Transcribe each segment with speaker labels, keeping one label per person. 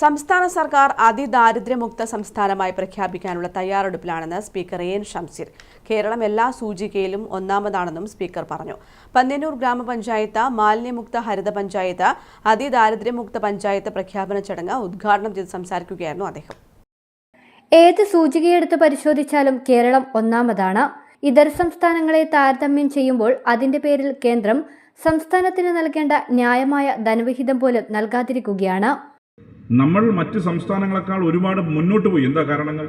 Speaker 1: സംസ്ഥാന സർക്കാർ അതിദാരിദ്ര്യമുക്ത സംസ്ഥാനമായി പ്രഖ്യാപിക്കാനുള്ള തയ്യാറെടുപ്പിലാണെന്ന് സ്പീക്കർ എൻ ഷംസീർ കേരളം എല്ലാ സൂചികയിലും ഒന്നാമതാണെന്നും സ്പീക്കർ പറഞ്ഞു. പന്ന്യന്നൂർ ഗ്രാമപഞ്ചായത്ത് മാലിന്യമുക്ത ഹരിത പഞ്ചായത്ത് അതിദാരിദ്ര്യമുക്ത പഞ്ചായത്ത് പ്രഖ്യാപന ചടങ്ങ് ഉദ്ഘാടനം ചെയ്ത് സംസാരിക്കുകയായിരുന്നു അദ്ദേഹം.
Speaker 2: ഏത് സൂചികയെടുത്ത് പരിശോധിച്ചാലും കേരളം ഒന്നാമതാണ്. ഇതര സംസ്ഥാനങ്ങളെ താരതമ്യം ചെയ്യുമ്പോൾ അതിന്റെ പേരിൽ കേന്ദ്രം സംസ്ഥാനത്തിന് നൽകേണ്ട ന്യായമായ ധനവിഹിതം പോലും നൽകാതിരിക്കുകയാണ്.
Speaker 3: നമ്മൾ മറ്റ് സംസ്ഥാനങ്ങളെക്കാൾ ഒരുപാട് മുന്നോട്ട് പോയി. എന്താ കാരണങ്ങൾ?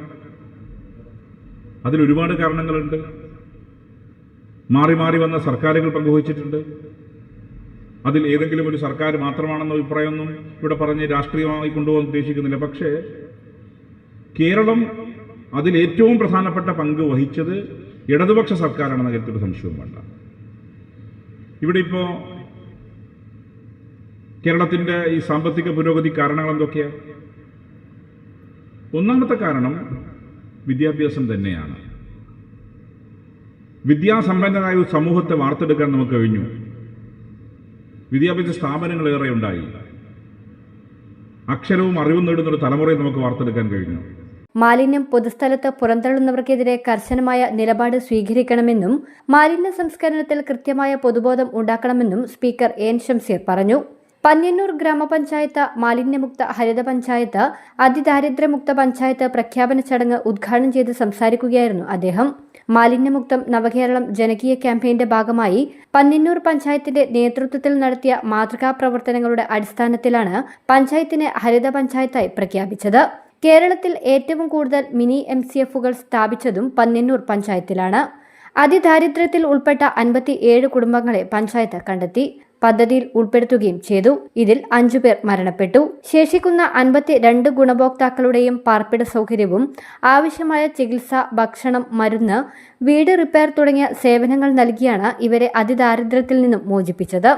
Speaker 3: അതിലൊരുപാട് കാരണങ്ങളുണ്ട്. മാറി മാറി വന്ന സർക്കാരുകൾ പങ്കുവച്ചിട്ടുണ്ട് അതിൽ ഏതെങ്കിലും ഒരു സർക്കാർ മാത്രമാണെന്ന അഭിപ്രായമൊന്നും ഇവിടെ പറഞ്ഞ് രാഷ്ട്രീയമായി കൊണ്ടുപോകാൻ ഉദ്ദേശിക്കുന്നില്ല. പക്ഷേ കേരളം അതിൽ ഏറ്റവും പ്രധാനപ്പെട്ട പങ്ക് വഹിച്ചത് ഇടതുപക്ഷ സർക്കാരാണെന്ന കാര്യത്തിൽ സംശയവും വേണ്ട. ഇവിടെ ഇപ്പോൾ കേരളത്തിന്റെ ഈ സാമ്പത്തിക പുരോഗതി കാരണങ്ങൾ എന്തൊക്കെയാണ് ഒന്നാമത്തെ കാരണം വിദ്യാഭ്യാസം തന്നെയാണ്. വിദ്യാസമ്പന്നരായ ഒരു സമൂഹത്തെ വാർത്തെടുക്കാൻ നമുക്ക് കഴിഞ്ഞു. വിദ്യാഭ്യാസ സ്ഥാപനങ്ങൾ ഏറെ ഉണ്ടായി. അക്ഷരവും അറിവും നേടുന്ന ഒരു തലമുറയെ നമുക്ക് വാർത്തെടുക്കാൻ കഴിഞ്ഞു.
Speaker 2: മാലിന്യം പൊതുസ്ഥലത്ത് പുറന്തള്ളുന്നവർക്കെതിരെ കർശനമായ നിലപാട് സ്വീകരിക്കണമെന്നും മാലിന്യ സംസ്കരണത്തിൽ കൃത്യമായ പൊതുബോധം ഉണ്ടാക്കണമെന്നും സ്പീക്കർ എൻ ഷംസീർ പറഞ്ഞു. പന്ന്യന്നൂർ ഗ്രാമപഞ്ചായത്ത് മാലിന്യമുക്ത ഹരിത പഞ്ചായത്ത് അതിദാരിദ്ര്യമുക്ത പഞ്ചായത്ത് പ്രഖ്യാപന ചടങ്ങ് ഉദ്ഘാടനം ചെയ്ത് സംസാരിക്കുകയായിരുന്നു അദ്ദേഹം. മാലിന്യമുക്തം നവകേരളം ജനകീയ ക്യാമ്പയിന്റെ ഭാഗമായി പന്ന്യന്നൂർ പഞ്ചായത്തിന്റെ നേതൃത്വത്തിൽ നടത്തിയ മാതൃകാ പ്രവർത്തനങ്ങളുടെ അടിസ്ഥാനത്തിലാണ് പഞ്ചായത്തിനെ ഹരിത പഞ്ചായത്തായി പ്രഖ്യാപിച്ചത്. കേരളത്തിൽ ഏറ്റവും കൂടുതൽ മിനി എം സി എഫുകൾ സ്ഥാപിച്ചതും പന്ന്യന്നൂർ പഞ്ചായത്തിലാണ്. അതിദാരിദ്ര്യത്തിൽ ഉൾപ്പെട്ട അൻപത്തി ഏഴ് കുടുംബങ്ങളെ പഞ്ചായത്ത് കണ്ടെത്തി. പദ്ധതിയിൽ ഉൾപ്പെടുത്തുകയും ചെയ്തു. ഇതിൽ അഞ്ചുപേർ മരണപ്പെട്ടു. ശേഷിക്കുന്ന അൻപത്തി രണ്ട് ഗുണഭോക്താക്കളുടെയും പാർപ്പിട സൗകര്യവും ആവശ്യമായ ചികിത്സ ഭക്ഷണം മരുന്ന് വീട് റിപ്പയർ തുടങ്ങിയ സേവനങ്ങൾ നൽകിയാണ് ഇവരെ അതിദാരിദ്ര്യത്തിൽ നിന്നും മോചിപ്പിച്ചത്.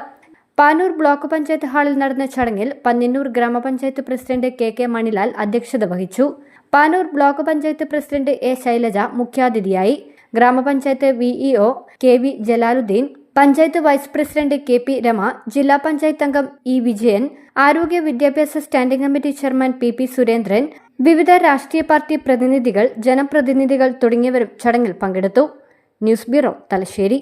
Speaker 2: പാനൂർ ബ്ലോക്ക് പഞ്ചായത്ത് ഹാളിൽ നടന്ന ചടങ്ങിൽ പന്നിന്നൂർ ഗ്രാമപഞ്ചായത്ത് പ്രസിഡന്റ് കെ കെ മണിലാൽ അധ്യക്ഷത വഹിച്ചു. Panoor block panchayat president A Shailaja മുഖ്യാതിഥിയായി. ഗ്രാമപഞ്ചായത്ത് VEO K V Jalaluddin panchayat vice president K P Rama ജില്ലാ പഞ്ചായത്ത് അംഗം ഇ വിജയൻ ആരോഗ്യ വിദ്യാഭ്യാസ standing committee chairman P P Surendran വിവിധ രാഷ്ട്രീയ പാർട്ടി പ്രതിനിധികൾ ജനപ്രതിനിധികൾ തുടങ്ങിയവരും ചടങ്ങിൽ പങ്കെടുത്തു. News bureau Thalassery.